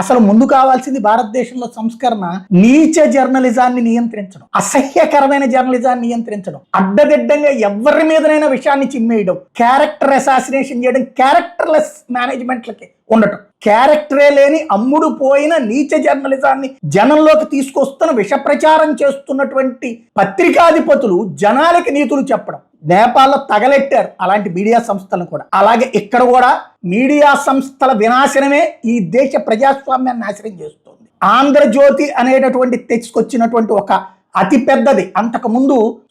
అసలు ముందు కావాల్సింది భారతదేశంలో సంస్కరణ నీచ జర్నలిజాన్ని నియంత్రించడం అసహ్యకరమైన జర్నలిజాన్ని నియంత్రించడం అడ్డదిడ్డంగా ఎవరి మీదనైనా విషయాన్ని చిమ్మేయడం క్యారెక్టర్ అసాసినేషన్ చేయడం క్యారెక్టర్లెస్ మేనేజ్మెంట్లకి ఉండటం. క్యారెక్టరే లేని అమ్ముడు పోయిన నీచ జర్నలిజాన్ని జనంలోకి తీసుకొస్తున్న విష ప్రచారం చేస్తున్నటువంటి పత్రికాధిపతులు జనాలకి నీతులు చెప్పడం. నేపాల్లో తగలెట్టారు అలాంటి మీడియా సంస్థలను కూడా. అలాగే ఇక్కడ కూడా మీడియా సంస్థల వినాశనమే ఈ దేశ ప్రజాస్వామ్యాన్ని నాశనం చేస్తుంది. ఆంధ్రజ్యోతి అనేటటువంటి తెచ్చుకొచ్చినటువంటి ఒక అతి పెద్దది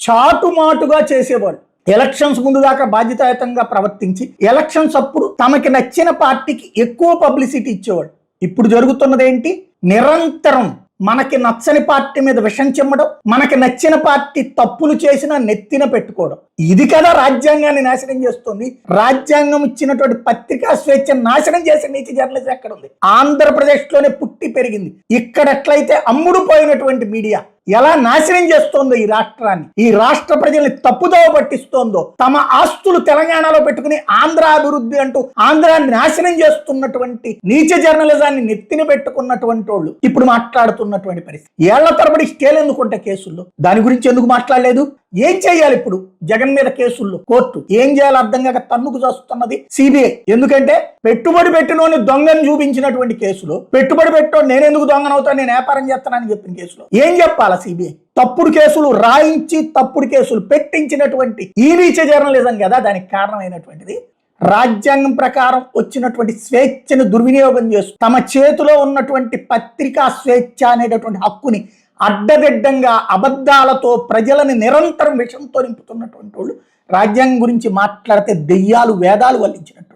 చాటుమాటుగా చేసేవాళ్ళు. ఎలక్షన్స్ ముందు దాకా బాధ్యతాయుతంగా ప్రవర్తించి ఎలక్షన్స్ అప్పుడు తమకి నచ్చిన పార్టీకి ఎక్కువ పబ్లిసిటీ ఇచ్చేవాడు ఇప్పుడు జరుగుతున్నది ఏంటి నిరంతరం మనకి నచ్చని పార్టీ మీద విషం చిమ్మడం మనకి నచ్చిన పార్టీ తప్పులు చేసిన నెత్తిన పెట్టుకోవడం. ఇది కదా రాజ్యాంగాన్ని నాశనం చేస్తుంది. రాజ్యాంగం ఇచ్చినటువంటి పత్రికా స్వేచ్ఛ నాశనం చేసే నీతి జర్నలిజం ఎక్కడ ఉంది ఆంధ్రప్రదేశ్లోనే పుట్టి పెరిగింది. ఇక్కడ ఎట్లయితే అమ్ముడు పోయినటువంటి మీడియా ఎలా నాశనం చేస్తోందో ఈ రాష్ట్రాన్ని? ఈ రాష్ట్ర ప్రజల్ని తప్పుదోవ పట్టిస్తోందో? తమ ఆస్తులు తెలంగాణలో పెట్టుకుని ఆంధ్ర అభివృద్ధి అంటూ ఆంధ్రాన్ని నాశనం చేస్తున్నటువంటి నీచ జర్నలిజాన్ని నెత్తిన పెట్టుకున్నటువంటి వాళ్ళు ఇప్పుడు మాట్లాడుతున్నటువంటి పరిస్థితి. ఏళ్ళ తరబడి స్కేల్ ఎందుకుంటే కేసుల్లో? దాని గురించి ఎందుకు మాట్లాడలేదు? ఏం చేయాలి ఇప్పుడు? జగన్ మీద కేసుల్లో కోర్టు ఏం చేయాలో అర్థం కాక తన్నుకు చేస్తున్నది సిబిఐ ఎందుకంటే పెట్టుబడి పెట్టినోని దొంగని చూపించినటువంటి కేసులో పెట్టుబడి పెట్టో నేను ఎందుకు దొంగనవుతాను నేను వ్యాపారం చేస్తానని చెప్పిన కేసులో ఏం చెప్పాలా సిబిఐ తప్పుడు కేసులు రాయించి తప్పుడు కేసులు పెట్టించినటువంటి ఈ జర్నలిజం కదా దానికి కారణమైనటువంటిది. రాజ్యాంగం ప్రకారం వచ్చినటువంటి స్వేచ్ఛను దుర్వినియోగం చేస్తూ తమ చేతిలో ఉన్నటువంటి పత్రికా స్వేచ్ఛ అనేటటువంటి హక్కుని అడ్డదిడ్డంగా అబద్ధాలతో ప్రజలని నిరంతరం విషంతో నింపుతున్నటువంటి వాళ్ళు. రాజ్యాంగం గురించి మాట్లాడితే దెయ్యాలు వేదాలు వల్లించినట్టు.